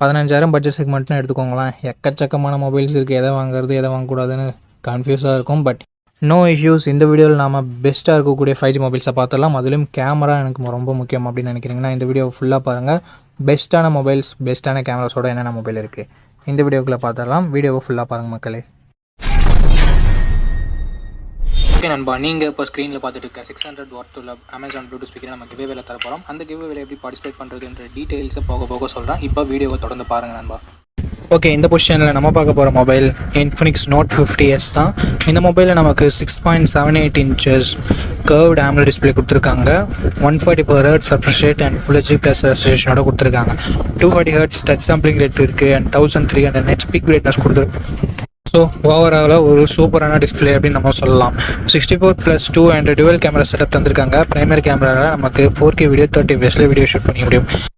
பதினஞ்சாயிரம் பட்ஜெட் செக்மெண்ட்னு எடுத்துக்கோங்களேன். எக்கச்சக்கமான மொபைல்ஸ் இருக்குது எதை வாங்குறது எதை வாங்கக்கூடாதுன்னு கன்ஃபியூஸாக இருக்கும். பட் நோ இஷ்யூஸ் இந்த வீடியோவில் நாம் பெஸ்ட்டாக இருக்கக்கூடிய ஃபைவ் ஜி மொபைல்ஸை பார்த்துடலாம். அதிலும் கேமரா எனக்கு ரொம்ப முக்கியம் அப்படின்னு நினைக்கிறீங்கன்னா இந்த வீடியோ ஃபுல்லாக பாருங்கள் பெஸ்ட்டான மொபைல்ஸ் பெஸ்ட்டான கேமராஸோட என்னென்ன மொபைல் இருக்குது இந்த வீடியோக்குள்ளே பார்த்துடலாம். வீடியோவை ஃபுல்லாக பாருங்கள் மக்களே. ஓகே நண்பா. நீங்கள் இப்போ ஸ்க்ரீனில் பார்த்துட்டு இருக்க சிக்ஸ் ஹண்ட்ரட் ஒர்த் உள்ள அமேசான் ப்ளூடூத் ஸ்பீக்கர் நம்ம கிவே வேலை தரப்போகிறோம் அந்த கிவே வேலை எப்படி பார்ட்டிசிபேட் பண்ணுறதுன்ற டீட்டெயில்ஸை போக போக சொல்கிறேன் இப்போ வீடியோவை தொடர்ந்து பாருங்கள் நண்பா. ஓகே இந்த பொசிஷனில் நம்ம பார்க்க போகிற mobile Infinix Note fifty S தான். இந்த மொபைலில் நமக்கு six point seven eight inches curved AMOLED display கொடுத்துருக்காங்க. One forty four hertz refresh rate and full HD plus ரெஃப்ரிஷரேஷனோட கொடுத்துருக்காங்க. Two forty hertz touch sampling rate இருக்குது and thousand three hundred nits peak brightness கொடுத்துருக்கு so ஓவராலாக ஒரு சூப்பரான display அப்படின்னு நம்ம சொல்லலாம். Sixty four plus two and dual camera setup தந்திருக்காங்க ப்ரைமரி கேமராவில் நமக்கு ஃபோர் கே வீடியோ தேர்ட்டி ஃபேஸில் வீடியோ ஷூட் பண்ணிக்க முடியும்.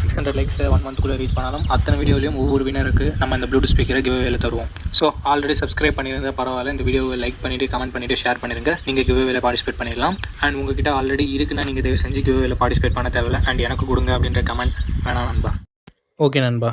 six hundred likes one மந்த்துக்குள்ளே reach பண்ணாலும் அத்தனை வீடியோலையும் ஒவ்வொரு வினருக்கு நம்ம இந்த ப்ளூடூத் ஸ்பீக்கரை கிவ்அவேல தருவோம். ஸோ ஆல்ரெடி சப்ஸ்கிரைப் பண்ணியிருந்தால் பரவாயில்ல. இந்த வீடியோவை லைக் பண்ணிவிட்டு கமெண்ட் பண்ணிவிட்டு ஷேர் பண்ணிடுங்க நீங்கள் கிவ்வேல பார்ட்டிசிபேட் பண்ணிடலாம். அண்ட் உங்ககிட்ட ஆல்ரெடி இருக்குன்னா நீங்கள் தயவு செஞ்சு கிவ்வேல பார்ட்டிசிபேட் பண்ண தேவையில்ல. அண்ட் எனக்கு கொடுங்க அப்படின்ற கமெண்ட் வேணாம் நண்பா. ஓகே நண்பா.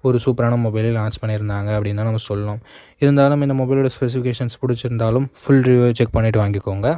ஒரு சூப்பரான மொபைலை லான்ச் பண்ணியிருந்தாங்க அப்படின்னு தான் நம்ம சொல்லணும். இருந்தாலும் இந்த மொபைலோட ஸ்பெசிஃபிகேஷன்ஸ் பிடிச்சிருந்தாலும் ஃபுல் ரிவ்யூ செக் பண்ணிவிட்டு வாங்கிக்கோங்க.